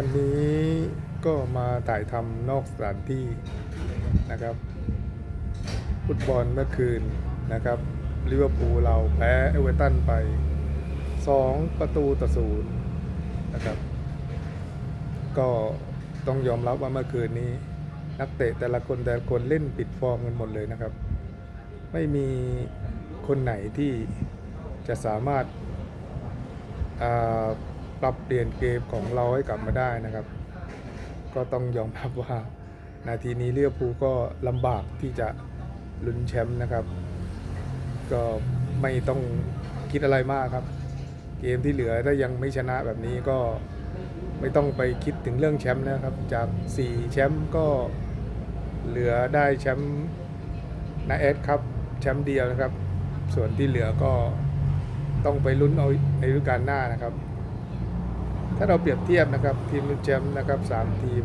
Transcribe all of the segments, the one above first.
วันนี้ก็มาถ่ายทำนอกสถานที่นะครับ ฟุตบอลเมื่อคืนนะครับลิเวอร์พูลเราแพ้เอเวอเรตันไป 2 ประตูต่อศูนย์นะครับ ก็ต้องยอมรับว่าเมื่อคืนนี้ นักเตะแต่ละคนแต่ละคนเล่นปิดฟอร์มกันหมดเลยนะครับ ไม่มีคนไหนที่จะสามารถอ่า ปรับเปลี่ยนเกมของเราให้กลับมาได้นะครับ ก็ต้องยอมรับว่า นาทีนี้ลิเวอร์พูก็ลำบากที่จะลุ้นแชมป์นะครับ ก็ไม่ต้องคิดอะไรมากครับ เกมที่เหลือถ้ายังไม่ชนะแบบนี้ก็ไม่ต้องไปคิดถึงเรื่องแชมป์นะครับ จาก 4 แชมป์ก็เหลือได้แชมป์นาเอสครับแชมป์เดียวนะครับ ส่วนที่เหลือก็ต้องไปลุ้นเอาในฤดูกาลหน้านะครับ ถ้าเราเปรียบเทียบนะครับ ทีมลุ้นแชมป์นะครับสามทีม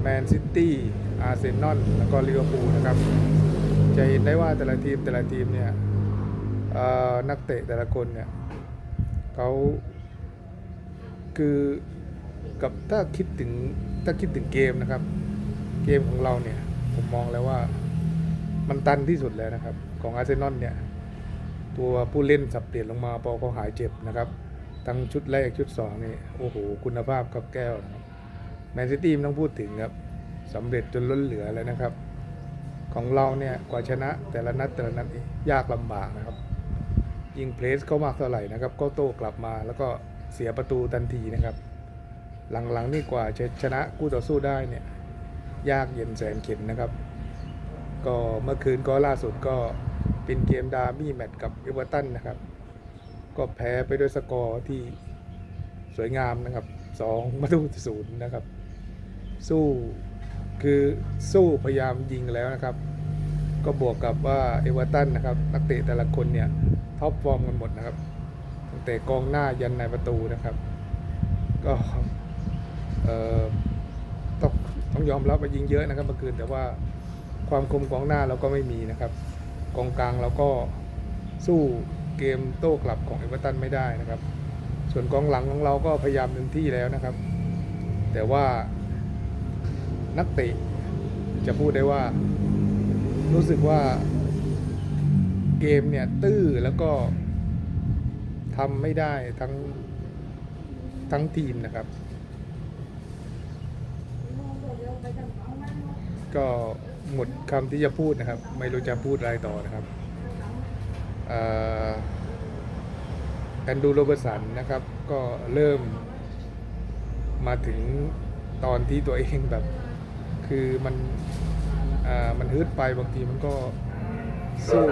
แมนซิตี้อาร์เซนอลแล้วก็ลิเวอร์พูลนะครับ จะเห็นได้ว่าแต่ละทีมแต่ละทีมเนี่ยนักเตะแต่ละคนเนี่ยเขาคือกับถ้าคิดถึงถ้าคิดถึงเกมนะครับ เกมของเราเนี่ยผมมองแล้วว่ามันตันที่สุดแล้วนะครับ ของอาร์เซนอลเนี่ย ตัวผู้เล่นสับเปลี่ยนลงมาพอเขาหายเจ็บนะครับ ทั้งชุดแรกชุดสองนี่โอ้โหคุณภาพกับแก้วนะครับแมนซิตี้ไม่ต้องพูดถึงครับสำเร็จจนล้นเหลือเลยนะครับ ของเราเนี่ยกว่าชนะแต่ละนัดแต่ละนัดยากลำบากนะครับยิงเพลสเข้ามากเท่าไหร่นะครับ ก็โต้กลับมาแล้วก็เสียประตูทันทีนะครับ หลังๆนี่กว่าจะชนะคู่ต่อสู้ได้เนี่ยยากเย็นแสนเข็ญนะครับ ก็เมื่อคืนก็ล่าสุดก็เป็นเกมดาร์บี้แมตช์กับเอเวอร์ตันนะครับ ก็แพ้ไปด้วยสกอร์ที่สวยงามนะครับสองประตูศูนย์นะครับ สู้คือสู้พยายามยิงแล้วนะครับ ก็บวกกับว่าเอเวอร์ตันนะครับนักเตะแต่ละคนเนี่ยท็อปฟอร์มกันหมดนะครับตั้งแต่กองหน้ายันในประตูนะครับ ก็ต้องต้องยอมรับว่ายิงเยอะนะครับเมื่อคืนแต่ว่าความคมกองหน้าเราก็ไม่มีนะครับ กองกลางเราก็สู้ เกมโต้กลับของเอเวอร์ตันไม่ได้นะครับ ส่วนกองหลังของเราก็พยายามเต็มที่แล้วนะครับ แต่ว่านักเตะจะพูดได้ว่ารู้สึกว่าเกมเนี่ยตื้อแล้วก็ทำไม่ได้ทั้งทั้งทีมนะครับ ก็หมดคำที่จะพูดนะครับ ไม่รู้จะพูดอะไรต่อนะครับเอ่อ แอนดูโรเบสันนะครับ ก็เริ่มมาถึงตอนที่ตัวเองแบบ คือมันอ่ามันฮึดไปบางทีมันก็สู้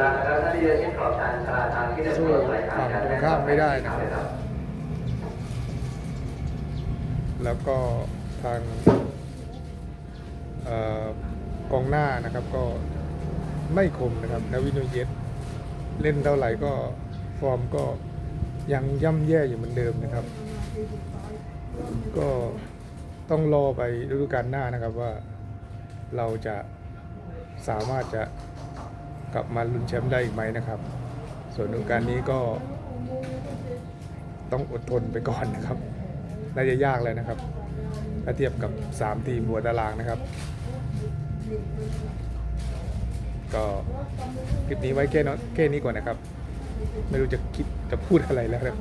สู้ฝั่งตรงข้ามไม่ได้นะครับแล้วก็ทางอกองหน้านะครับก็ไม่คมนะครับนาวินโนเยสเล่นเท่าไหร่ก็ฟอร์มก็ ยังย่ำแย่อยู่เหมือนเดิมนะครับ ก็ต้องรอไปฤดูกาลหน้านะครับว่าเราจะสามารถจะกลับมาลุ้นแชมป์ได้อีกไหมนะครับ ส่วนฤดูกาลนี้ก็ต้องอดทนไปก่อนนะครับน่าจะยากเลยนะครับถ้าเทียบกับ 3 ทีมหัวตารางนะครับ ก็คลิปนี้ไว้แค่นั้นแค่นี้ก่อนนะครับ ไม่รู้จะคิดจะพูดอะไรแล้วนะครับ